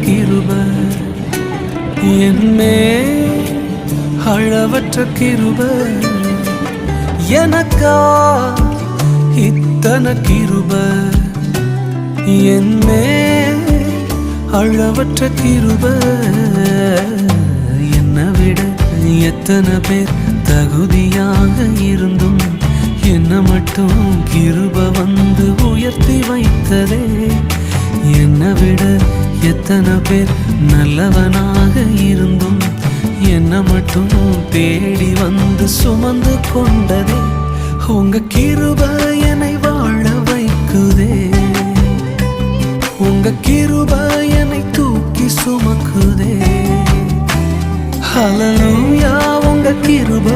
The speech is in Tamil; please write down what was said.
கிருப என்மே அளவற்ற கிருப எனக்கா இத்தன கிருப என்மே அளவற்ற கிருப என்னை விட எத்தனை பேர் தகுதியாக இருந்தும் என்ன மட்டும் கிருப வந்து உயர்த்தி வைத்ததே. என்னை விட எத்தனை பேர் நல்லவனாக இருந்தும் என்ன மட்டும் தேடி வந்து சுமந்து கொண்டதே. உங்க கிருப என்னை வாழ வைக்குதே. உங்க கிருப என்னை தூக்கி சுமக்குதே. ஹalleluya உங்க கிருப